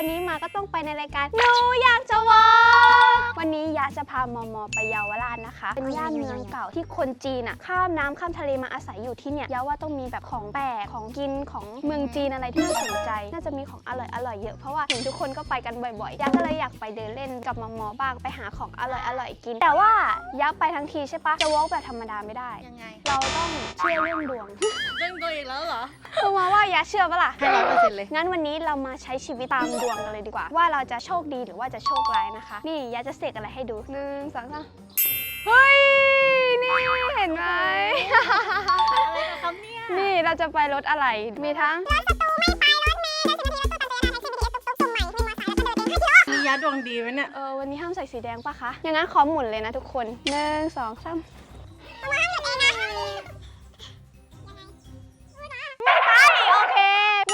คนนี้มาก็ต้องไปในรายการหนูอยากจะวอล วันนี้ยาจะพามอมอไปเยาวราชนะคะ เป็นย่านเมืองเก่าที่คนจีนอะข้ามน้ำข้ามทะเลมาอาศัยอยู่ที่เนี่ยยาว่าต้องมีแบบของแปลกของกินของเมืองจีนอะไรที่น่าสนใจ น่าจะมีของอร่อยอร่อยๆเยอะเพราะว่าเห็นทุกคนก็ไปกันบ่อยๆยาก็เลยอยากไปเดินเล่นกับมอมอบ้างไปหาของอร่อยอร่อยๆกิน แต่ว่ายาไปทั้งทีใช่ปะจะวอล์กแบบธรรมดาไม่ได้ยังไงเราต้องเชื่อเรื่องดวงเรื่องตัวอีกแล้วเหรอคือมาว่ายาเชื่อปะล่ะให้ร้อยเปอร์เซ็นต์เลยงั้นวันนี้เรามาใช้ชีวิตตามดวงกันเลยดีกว่า ว่าเราจะโชคดีหรือว่าจะโชคร้ายนะคะ นี่ยาจะเสกอะไรให้ดูหนึ่งสองสามเฮ้ย นี่เห็นไหม อะไรกับเขาเนี่ยนี่เราจะไปรถอะไร มีทั้ง มียาดวงดีไหมเนี่ย เออวันนี้ห้ามใส่สีแดงปะคะ อย่างนั้นขอหมุนเลยนะทุกคนหนึ่งสองสามไม่ไปโอเค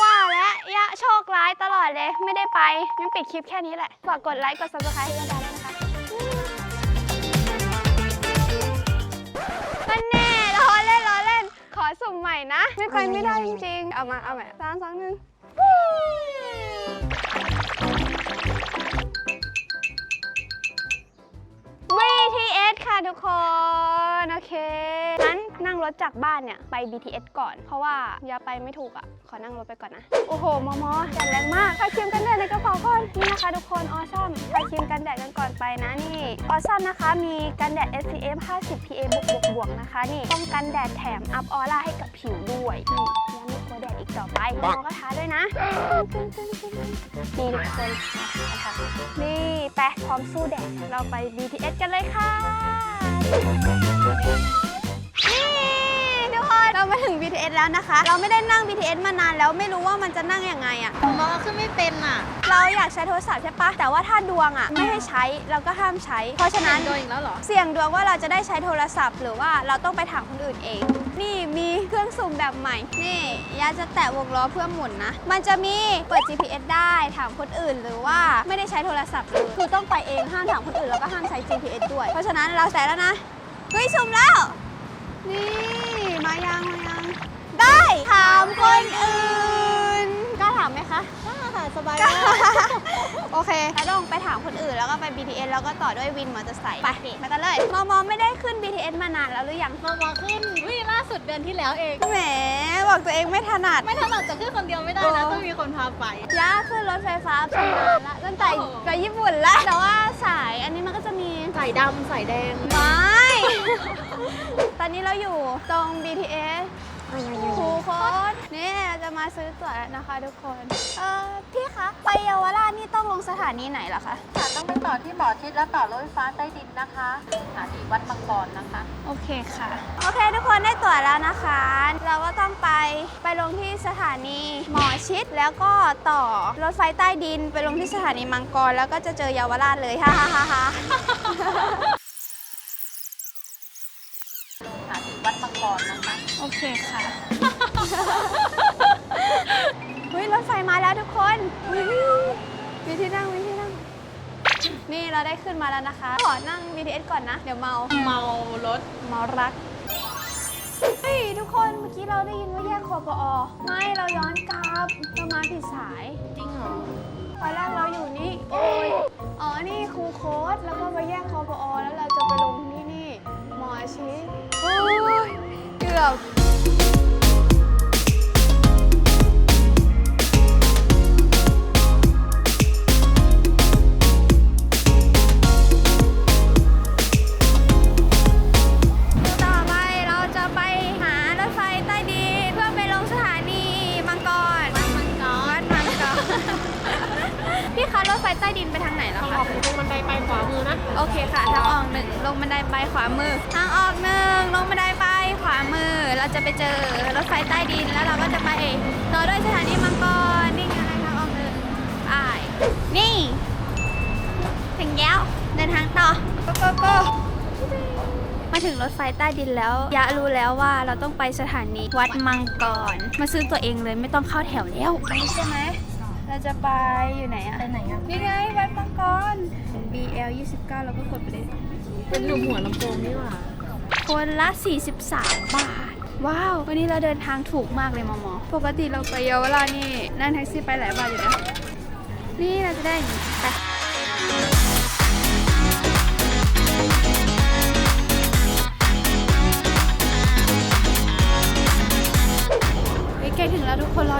ว่าแล้วยะโชคร้ายตลอดเลย ไม่ได้ไปงั้นปิดคลิปแค่นี้แหละ ฝากกดไลค์ กด subscribe ให้ยาดาด้วยนะคะมัน นะ ไม่ไปไม่ได้จริงๆ เอามาเอาใหม่สามสองหนึ่ง BTS ค่ะทุกคน โอเคงั้น นั่งรถจากบ้านเนี่ยไป BTS ก่อน เพราะว่าอย่าไปไม่ถูกอะ ขอนั่งรถไปก่อนนะ โอ้โห มอมอแดดแรงมากทาครีมกันแดดในกระเป๋าก่อน นี่นะคะทุกคนออซัมทาครีมกันแดดกันก่อนไปนะนี่ออซัมนะคะ มีกันแดด SPF 50 PA บวกบวกบวกนะคะนี่ป้องกันแดดแถมอัพออร่าให้กับผิวด้วยนี่ยังไม่กลัวแดดอีกต่อไปมอก็ทาด้วยนะนี่ทุกคนมาทาทานี่ไปพร้อมสู้แดดเราไป BTS กันเลยค่ะนี่ทุก คนเรามาถึง BTS แล้วนะคะ เราไม่ได้นั่ง BTS มานานแล้วไม่รู้ว่ามันจะนั่งยังไงอะมองขึ้นไม่เป็นอะเราอยากใช้โทรศัพท์ใช่ปะแต่ว่าถ้าดวงอะไม่ให้ใช้เราก็ห้ามใช้ เพราะฉะนั้นโดนอีกแล้วเหรอ เสี่ยงดวงว่าเราจะได้ใช้โทรศัพท์ หรือว่าเราต้องไปถามคนอื่นเอง นี่มีเครื่องสุ่มแบบใหม่ นี่ยาจะแตะวงล้อเพื่อหมุนนะ มันจะมีเปิด GPS ได้ถามคนอื่นหรือว่าไม่ได้ใช้โทรศัพท์เลยคือต้องไปเองห้ามถามคนอื่นแล้วก็ห้ามใช้ GPS ด้วย เพราะฉะนั้นเราแตะแล้วนะเฮ้ยสุ่มแล้ว นี่ มายังมายัง ได้ถามคนอื่นกล้าถามไหมคะค่ะสบายกล้ามากโอเคแล้วต้องไปถามคนอื่นแล้วก็ไป BTS แล้วก็ต่อด้วยวินมอเตอร์ไซค์ไปไปกันเลยมอมอไม่ได้ขึ้น BTS มานานแล้วหรือยังมองขึ้นวิล่าสุดเดือนที่แล้วเอง แหม บอกตัวเองไม่ถนัด ไม่ถนัดจะขึ้นคนเดียวไม่ได้นะโอ้ต้องมีคนพาไปย่าขึ้นรถไฟฟ้าชำนาญละตั้งแต่โอ้ไปญี่ปุ่นละแต่ว่าสายอันนี้มันก็จะมีใส่ดำใส่แดงไม่ ตอนนี้เราอยู่ตรง BTS ครูโค้ดนี่เราจะมาซื้อตั๋วแล้วนะคะทุกคน เออพี่คะ ไปเยาวราชนี่ต้องลงสถานีไหนเหรอคะ ค่ะ ต้องไปต่อที่หมอชิดและต่อรถไฟฟ้าใต้ดินนะคะสถานีวัดมังกรนะคะ โอเคค่ะ โอเคทุกคนได้ตั๋วแล้วนะคะ เราก็ต้องไปไปลงที่สถานีหมอชิดแล้วก็ต่อรถไฟใต้ดิน ไปลงที่สถานีมังกรแล้วก็จะเจอเยาวราชเลยฮ่าฮ่าฮ่า ฮ่าสถานีวัดมังกรนะคะ โอเคค่ะ เฮ้ยรถไฟมาแล้วทุกคนเฮ้ยมีที่นั่งมีที่นั่ง นี่เราได้ขึ้นมาแล้วนะคะ ขอนั่ง BTS ก่อนนะ เดี๋ยวเมา เมารถเมารัก เฮ้ยทุกคนเมื่อกี้เราได้ยินว่าแยกคอปอไม่เราย้อนกลับเรามาผิดสายจริงเหรอตอนแรกเราอยู่นี่ โอ้ย อ๋อ นี่ครูโค้ดแล้วก็มาแยกคอปอแล้วเราจะไปลง ที่นี่หมอชิดโอ้ยเกือบ แล้ว เดินทางต่อ go go go มาถึงรถไฟใต้ดินแล้ว ยะรู้แล้วว่าเราต้องไปสถานีวัดมังกร มาซื้อตัวเองเลยไม่ต้องเข้าแถวแล้วนี่ใช่ไหม เราจะไปอยู่ไหนอะไปไหนอะนี่ไงวัดมังกร BL 29เราก็กดไปเลย เป็นหนุ่มหัวลำโพงนี่หว่า คนละ 43 บาท ว้าว วันนี้เราเดินทางถูกมากเลยมอมอปกติเราไปเยาวราชนี่นั่งแท็กซี่ไปหลายบาทอยู่นะนี่เราจะได้อย่างนี้ไป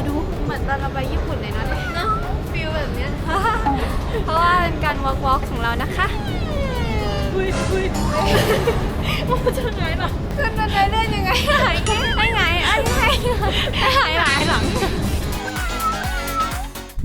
ดูเหมือนตอนเราไปญี่ปุ่นเลยนะเนี่ยเนาะฟิลแบบเนี้ย เพราะว่าเป็นการวอล์กวอล์กของเรานะคะอุ้ยอุ้ยมันจะไงล่ะขึ้นบันไดเลื่อนยังไงหายไม่ไงอันนี้ไงหายหายหลัง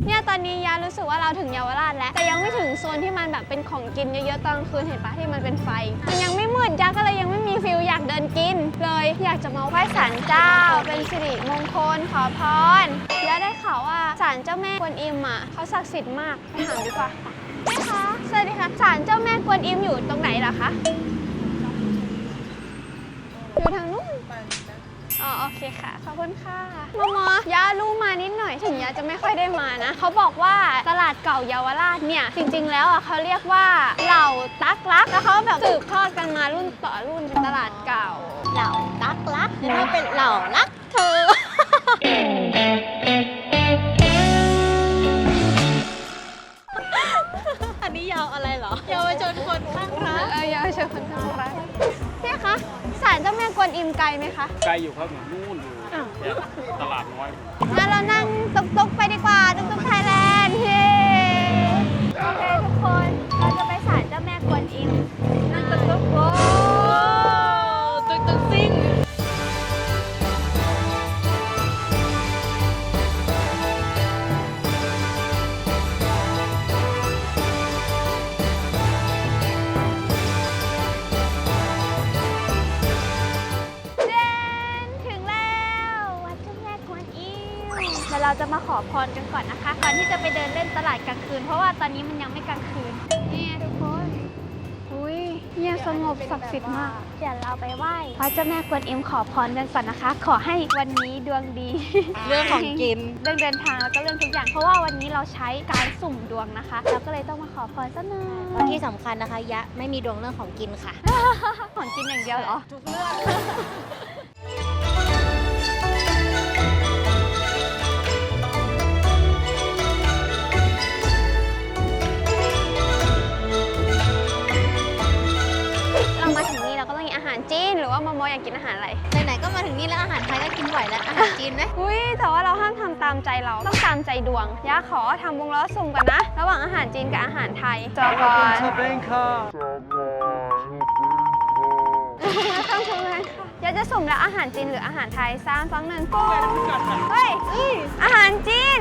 เนี่ยตอนนี้ยารู้สึกว่าเราถึงเยาวราชแล้วแต่ยังไม่ถึงโซนที่มันแบบเป็นของกินเยอะๆตอนคืนเห็นปะที่มันเป็นไฟ มันยังไม่มืดยาก็เลยยังไม่มีฟิลอยากเดินกิน เลยอยากจะมาไหว้ศาลเจ้า เป็นสิริมงคลขอพรยาได้ข่าวว่าศาลเจ้าแม่กวนอิมอะเขาศักดิ์สิทธิ์มากไปถามดีกว่าแม่คะสวัสดีค่ะศาลเจ้าแม่กวนอิมอยู่ตรงไหนเหรอคะอยู่ทางนู้น อ๋อโอเคค่ะ ขอบคุณค่ะมอมอยารู้มานิดหน่อยถึงยาจะไม่ค่อยได้มานะ เขาบอกว่าตลาดเก่าเยาวราชเนี่ย จริง ๆ แล้วอะเขาเรียกว่าเหล่าตักลักแล้วเขาแบบสืบทอดกันมารุ่นต่อรุ่นเป็นตลาดเก่า เหล่ารักรักแล้วเป็นเหล่ารักเธอ อันนี้ยาวอะไรเหรอเยาวชนคนข้างรัก เออเยาวชนคนน่ารักพี่ คะศาลเจ้าแม่กวนอิมไกลไหมคะ ไกลอยู่ครับเหมือนนู่นอยู่อ้าวเนี่ยตลาดน้อยงั้นเรานั่งตุกๆไปดีกว่า ตุกๆไทยแลนด์เฮ้โอเคทุก เดี๋ยวเราจะมาขอพรกันก่อนนะคะ ก่อนที่จะไปเดินเล่นตลาดกลางคืน เพราะว่าตอนนี้มันยังไม่กลางคืนนี่ไงทุกคนอุ้ยเงียบสงบศักดิ์สิทธิ์มากเดี๋ยวเราไปไหว้พระเจ้าแม่กวนอิมขอพรกันก่อนนะคะ ขอให้วันนี้ดวงดี เรื่องของกิน เรื่องเดินทางแล้วก็เรื่องทุกอย่าง เพราะว่าวันนี้เราใช้การสุ่มดวงนะคะ เราก็เลยต้องมาขอพรสักหน่อยที่สำคัญนะคะ ยะไม่มีดวงเรื่องของกินค่ะ ของกินอย่างเดียวเหรอ ทุกเรื่อง ใจเราต้องตามใจดวงย่าขอทำวงล้อสุ่มกันนะ ระหว่างอาหารจีนกับอาหารไทยจอก่อนต้องชมเลยค่ะอยากจะสุ่มแล้วอาหารจีนหรืออาหารไทยสามสองหนึ่งเฮ้ยอาหารจีน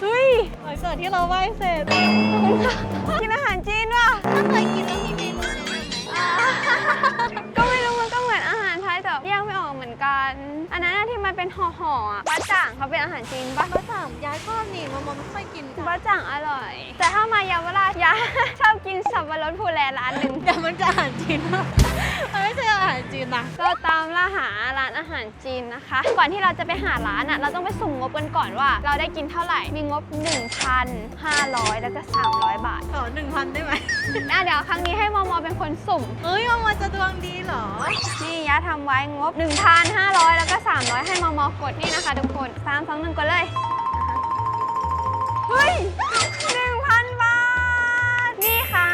เฮ้ยหลังจากที่เราไหว้เสร็จกินอาหารจีนว่ะถ้าเคยกินแล้วมีเมนูแนะนำไหม เป็นห่อๆอะบะจ่างเขาเป็นอาหารจีนปะภาษามยายชอบนี่มามไม่ค่อยกินบะจ่างอร่อย แต่ถ้ามาเยาวราชยาชอบกินสับปะรดภูแลร้านหนึ่งแต่มันจะอาหารจีนมากมันไม่ใช่อาหารจีนนะเราตามล่าหาร้านอาหารจีนนะคะ ก่อนที่เราจะไปหาร้านอะเราต้องไปสุ่มงบกันก่อนว่า เราได้กินเท่าไหร่มีงบ 1,500 แล้วก็ 300 บาทขอหนึ่งพันได้ไหมอะเดี๋ยวครั้งนี้ให้มอมอเป็นคนสุ่มเฮ้ยมามอจะดวงดีเหรอนี่ยะทำไว้งบ 1,500 แล้วก็ 300 ให้มอมมอกดนี่นะคะทุกคน3 2 1กดเลย เฮ้ย 1,000 บาท นี่ค่ะ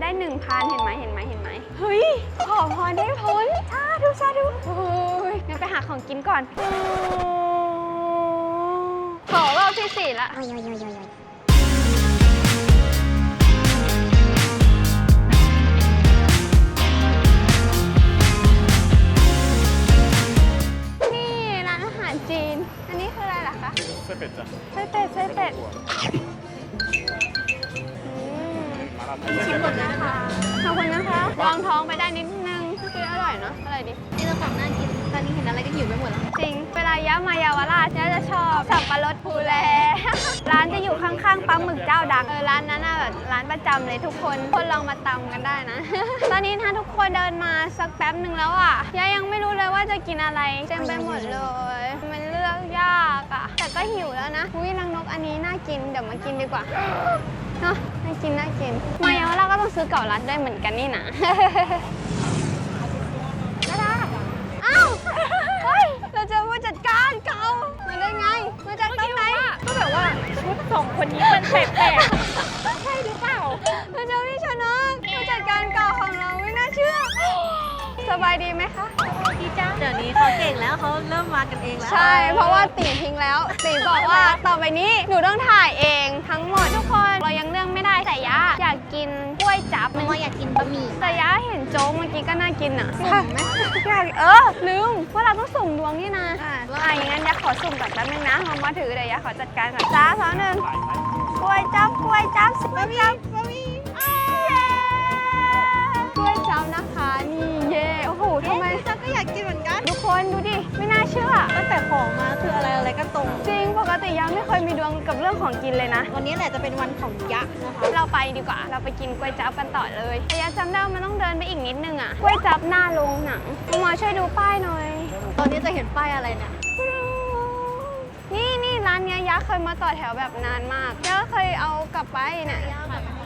ได้ 1,000 เห็นไหมเห็นไหมเห็นไหมเฮ้ย ขอพรได้ผลชาดูชาดูโอ้ยงั้นไปหาของกินก่อน ขอรอบที่สี่ละ เป็ดจ้ะไส้เป็ดไส้เป็ดถั่วอืมมาลาไทยชิมก่อนนะคะขอบคุณนะคะลองท้องไปได้นิดนึงคืออร่อยเนาะอร่อยดีนี่เราฝั่งหน้ากินตอนนี้เห็นอะไรก็หิวไปหมดแล้วจริงเวลาย้ามายาวราชย้าจะชอบสับปะรดภูแลร้านจะอยู่ข้างๆปั๊มหมึกเจ้าดังเออร้านนั้นน่ะแบบร้านประจำเลยทุกคนคนลองมาตำกันได้นะ ตอนนี้ถ้าทุกคนเดินมาสักแป๊บหนึ่งแล้วอะย้ายังไม่รู้เลยว่าจะกินอะไรเต็มไปหมดเลยมันเลือกยากอะแต่ก็หิวแล้วนะวินยรังนกอันนี้น่ากินเดี๋ยวมากินดีกว่าเนาะน่ากินน่ากินมายาวเราก็ต้องซื้อเก่ารัดด้วยเหมือนกันนี่นะอ้าเฮ้ยเราจอผู้จัดการเกามาได้ไงมาจากตรงไหนก็แบบว่าชุดสองคนนี้มันแปลกๆใช่หรือเปล่าเราจอพี่ชนะผู้จัดการเกาของเราไม่น่าเชื่อ สบายดีไหมคะ พี่จ้าเดี๋ยวนี้เขาเก่งแล้วเขาเริ่มมากันเองแล้วใช่ เพราะว่าตีทิ้งแล้วตีบอกว่าต่อไปนี้หนูต้องถ่ายเองทั้งหมดทุกคนเรายังเลือกไม่ได้แต่ยะอยากกินกล้วยจับมออยากกินบะหมี่แต่ยะเห็นโจ๊กเมื่อกี้ก็น่ากินอะสุ่มไหมอยากเออลืมว่าเราต้องสุ่มดวงนี่นะอะอย่างนั้นยะขอสุ่มก่อนแป๊บนึงนะมามาถือเดี๋ยวยะขอจัดการก่อนจ้าสองหนึ่งกล้วยจับกล้วยจับกล้วยจับบะหมี่เย้กล้วยจับนะคะนี่ งแต่ของมาคืออะไรอะไรก็ตรง จริงปกติยังไม่เคยมีดวงกับเรื่องของกินเลยนะ วันนี้แหละจะเป็นวันของยักษ์นะคะ เราไปดีกว่า เราไปกินก๋วยจั๊บกันต่อเลยระยะจำได้ว่ามันต้องเดินไปอีกนิดนึงอะก๋วยจั๊บหน้าโรงหนังคุณหมอช่วยดูป้ายหน่อย ตอนนี้จะเห็นป้ายอะไรเนี่ย นี่นี่ร้านเนี้ยยักษ์เคยมาต่อแถวแบบนานมากยักษ์เคยเอากลับไปเนี่ย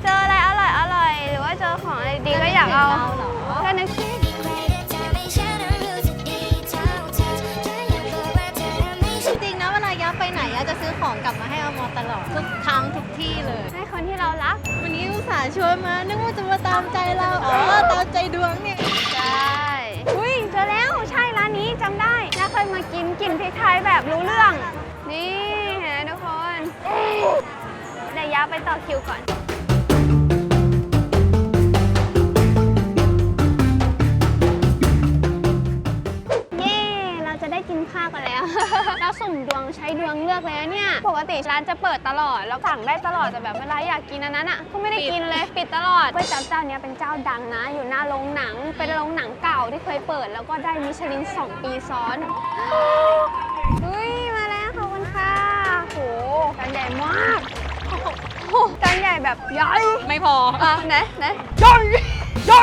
เจออะไรอร่อยอร่อยหรือว่าเจอของอะไรดีก็อยากเอาก็นึกชื่อ กษ์ไปไหนอะจะซื้อของกลับมาให้อมอตลอดทุกครั้งทุกที่เลย ให้คนที่เรารัก วันนี้อุตส่าห์ชวนมา นึกว่าจะมาตามใจเรา อ๋อ ตามใจดวงเนี่ย ใช่อุ้ยเจอแล้วใช่ร้านนี้จำได้ยักษ์เคยมากินกลิ่นพริกไทยแบบรู้เรื่อง นี่เห็นไหมทุกคนเดี๋ยวยักษ์ไปต่อคิวก่อน ปิดตลอด แล้วสั่งได้ตลอดแต่แบบเวลาอยากกินอันนั้นอะก็ไม่ได้กินเลยปิดตลอดก๋วยจั๊บเจ้าเนี้ยเป็นเจ้าดังนะ อยู่หน้าโรงหนัง เป็นโรงหนังเก่าที่เคยเปิด แล้วก็ได้มิชลิน 2 ปีซ้อนเฮ้ยมาแล้วขอบคุณค่ะโหจานใหญ่มากโอ้โหจานใหญ่แบบใหญ่ไม่พออะไหนไหนใหญ่ใหญ่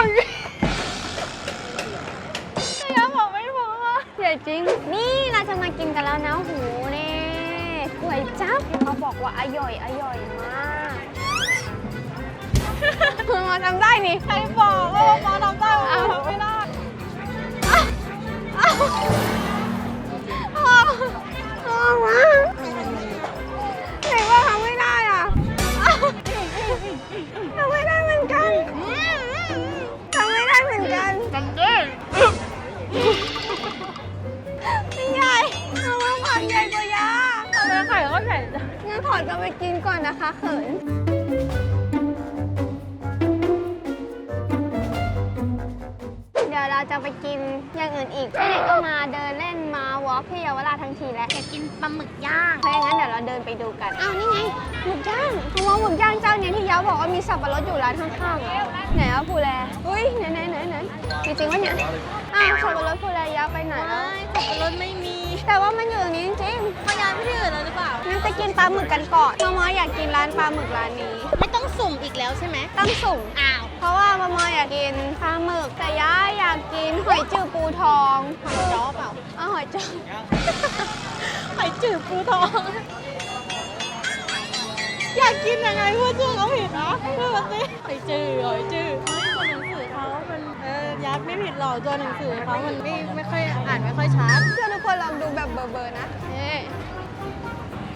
ยักษ์บอกไม่พอใหญ่จริง นี่เราจะมากินกันแล้วนะหูนี่ก๋ วยจั๊บเขาบอกว่าอร่อยอร่อยมากคุณมาทำได้นี่ใครบอกว่าปอทำได้ว่าทำไม่ได้อ้าวอ้าวอ้าวมาไหนว่าทำไม่ได้อะอ้าวทำไม่ได้เหมือนกันทำไม่ได้เหมือนกันกันเด้ ดกันไปกินก่อนนะคะเขินเดี๋ยวเราจะไปกินอย่างอื่นอีกไหนๆก็มาเดินเล่นมาวอล์กที่เยาวราชทั้งทีแล้วอยากกินปลาหมึกย่างเพราะงั้นเดี๋ยวเราเดินไปดูกันอ้าวนี่ไงหมึกย่างเพราะว่าหมึกย่างเจ้าเนี้ยที่ยาวบอกว่ามีสับปะรดอยู่ร้านข้างๆอะไหนอะภูแลอุ้ยไหนไหนไหนไหนจริงๆวะเนี่ยอ้าวสับปะรดภูแลยาวไปไหนแล้วไม่สับปะรดไม่มี แต่ว่ามันอยู่ตรงนี้จริงเขาย้ายไปที่อื่นแล้วหรือเปล่า ๆงั้นจะกินปลาหมึกกันก่อนมอมออยากกินร้านปลาหมึกร้านนี้ ไม่ต้องสุ่มอีกแล้วใช่ไหมต้องสุ่ม อ้าว เพราะว่ามอมออยากกินปลาหมึก แต่ย่าอยากกินหอยจืดปูทองหอยจ้อเปล่าเอาหอยจืดหอยจืดปูทองอยากกินยังไงพูดชื่อเขาผิดนะพูดมาสิหอยจืดหอยจืดตัวหนังสือเขามันเออยัดไม่ผิดหรอกตัวหนังสือเขามันไม่ไม่ค่อยอ่านไม่ค่อยชัดเพื่อนทุกคนลองดูแบบเบอร์ๆนะนี่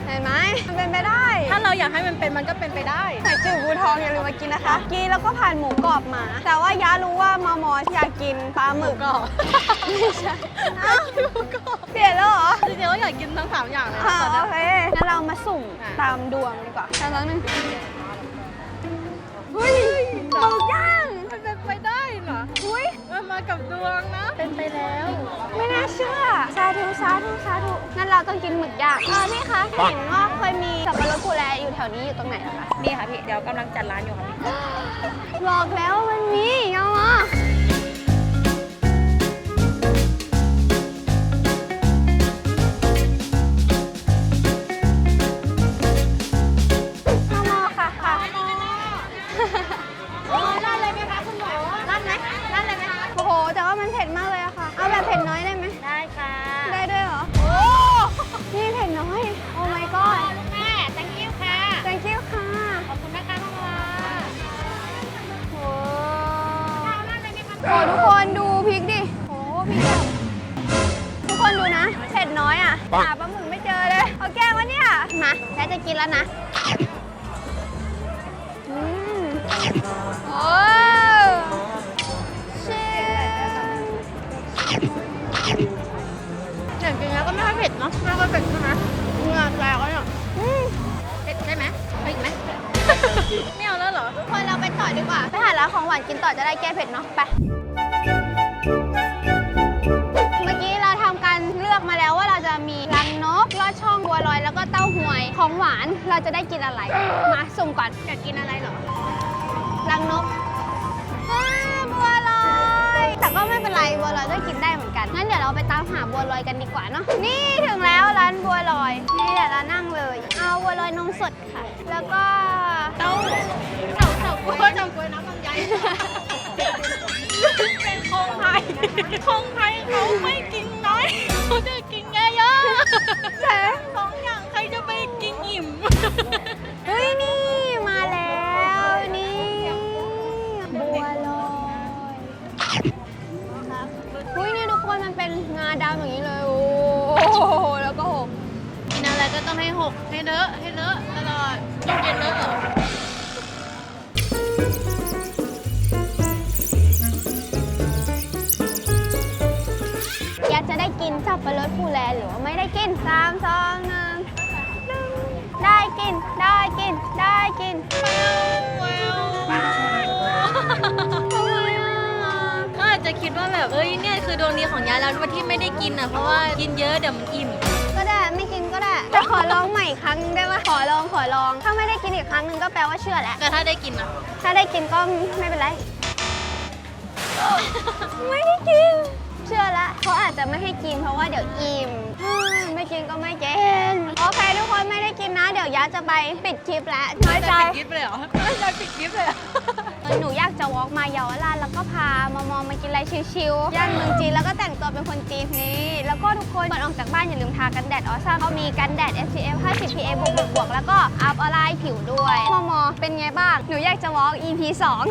เห็นไหมมันเป็นไปได้ ถ้าเราอยากให้มันเป็นมันก็เป็นไปได้หอยจืดปูทองอย่าลืมมากินนะคะ กินแล้วก็ผ่านหมูกรอบมา แต่ว่าย่ารู้ว่ามอมออยากกินปลาหมึกก็ไม่ใช่อ้าวเปลี่ยนแล้วเหรอจริงๆว่าอยากกินทั้งสามอย่างเลยอ่าตอนโอนี้เคงั้นเรามาสุ่มตามดวงดีกว่าตามแล้วนึงเฮ้ยหมึกย่าง เหรอ อุ้ยมันมากับดวงนะ เป็นไปแล้ว ไม่น่าเชื่อสาธุสาธุสาธุงั้นเราต้องกินหมึกย่างเออพี่คะเห็นว่าเคยมีสับปะรดภูแลอยู่แถวนี้อยู่ตรงไหนอะคะนี่ค่ะพี่ เดี๋ยวกำลังจัดร้านอยู่ค่ะพี่ บอกแล้วว่ามันมีเอามาเอา เผ็ดน้อยอะหาปลาหมึกไม่เจอเลยเอาแกงวะเนี่ยมาแค่จะกินแล้วนะอืมโอ้ชิอย่างจริงแล้วก็ไม่ค่อยเผ็ดเนาะไม่ค่อยเผ็ดใช่ไหมเหงื่อแตกแล้วเนี่ยอืมเผ็ดใช่ไหมเผ็ดไหม ไม่เอาแล้วเหรอทุกคนเราไปต่อดีกว่าไปหาร้านของหวานกินต่อจะได้แก้เผ็ดเนาะไป ของหวานเราจะได้กินอะไร มาสุ่มก่อนอยากกินอะไรเหรอรังนกอ้าบัวลอยแต่ก็ไม่เป็นไรบัวลอยก็กินได้เหมือนกันงั้นเดี๋ยวเราไปตามหาบัวลอยกันดีกว่าเนาะนี่ถึงแล้วร้านบัวลอย นี่เดี๋ยวเรานั่งเลย เอาบัวลอยนมสดค่ะ แล้วก็เต้าเต้าเต้ากล้วยเต้ากล้วยน้ำลำไยเป็นคงไทยคงไทยเขาไม่กินน้อยเขาจะกินเยอะๆแต่สองอย่างใค ดำอย่างนี้เลย โอ้โหแล้วก็หกกินอะไรก็ต้องให้หกให้เลอะให้เลอะตลอดต้องเย็นเลอะเหรออยากจะได้กินสับปะรดภูแลหรือว่าไม่ได้กินสามสองหนึ่งได้กินได้กินได้กินทำไมอะก็อาจ จะคิดว่าแบบเอ้ยเนี่ยคือดวงดีของยายแล้ววันที่ไม่ได้กินอะเพราะว่ากินเยอะเดี๋ยวมันอิ่มก็ได้ไม่กินก็ได้แต่ขอลองใหม่อีกครั้งได้ไหมขอลองขอลอง ถ้าไม่ได้กินอีกครั้งหนึ่งก็แปลว่าเชื่อแหละแต่ถ้าได้กินอะถ้าได้กินก็ไม่เป็นไร ไม่ได้กิน เชื่อละเขาอาจจะไม่ให้กินเพราะว่าเดี๋ยวอิ่มอืมไม่กินก็ไม่กินโอเคทุกคนไม่ได้กินนะ เดี๋ยวยะจะไปปิดคลิปแล้วน้อยใจปิดกิฟเลยเหรอไม่ใช่ปิดกิฟเลย เหรอหนูอยากจะวอล์กมาเยาวราชแล้วก็พามามองมากินอะไรชิวๆย่านเมืองจีนแล้วก็แต่งตัวเป็นคนจีนนี้แล้วก็ทุกคนก่อนออกจากบ้านอย่าลืมทากันแดดออซ่าเขามีกันแดด SPF 50 PA บวกบวกบวกแล้วก็อัพอไลน์ผิวด้วยมอมอเป็นไงบ้างหนูอยากจะวอล์ก EP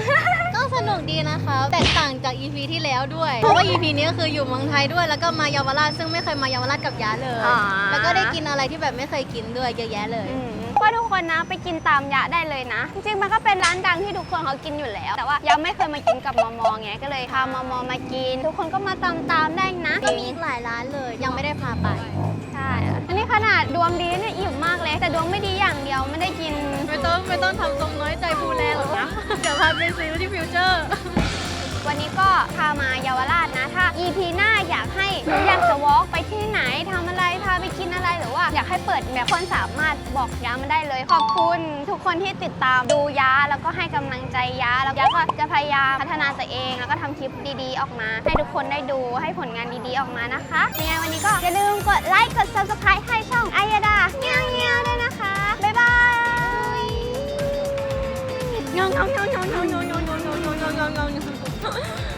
2 ก็สนุกดีนะคะแตกต่างจาก EP ที่แล้วด้วย เพราะว่า EP นี้ก็คืออยู่เมืองไทยด้วย แล้วก็มาเยาวราชซึ่งไม่เคยมาเยาวราชกับยาเลยอ่าแล้วก็ได้กินอะไรที่แบบไม่เคยกินด้วยเยอะแยะเลย อืม ว่าทุกคนนะไปกินตามยะได้เลยนะ จริงๆมันก็เป็นร้านดังที่ทุกคนเขากินอยู่แล้ว แต่ว่ายังไม่เคยมากินกับมอมอไงก็เลยพามอมอมากิน ทุกคนก็มาตามตามๆได้นะก็มีอีกหลายร้านเลยยังไม่ได้พาไปใช่อันนี้ขนาดดวงดีเนี่ยอิ่มมากเลย แต่ดวงไม่ดีอย่างเดียวไม่ได้กิน ไม่ต้องไม่ต้องทำตรงน้อยใจภูแลหรอกนะเดี๋ยวพาไปซื้อที่ฟิวเจอร์ วันนี้ก็พามาเยาวราชนะ ถ้า EP หน้าอยากให้หนูอยากจะวอล์กไปที่ไหนทำอะไรพาไป กินอะไรหรือว่า อยากให้เปิดแบบคนสามารถบอกยามาได้เลย ขอบคุณทุกคนที่ติดตามดูยาแล้วก็ให้กำลังใจยาแล้วยาก็จะพยายามพัฒนาตัวเอง แล้วก็ทำคลิปดีๆ ออกมา ให้ทุกคนได้ดูให้ผลงานดีๆออกมานะคะยังไงวันนี้ก็อย่าลืมกดไลค์กด subscribe ให้ช่องไอาดาเงี้ยวเงี้ยวด้วยนะคะบ๊ายบายงงงงงงงงงงงงงงงงงง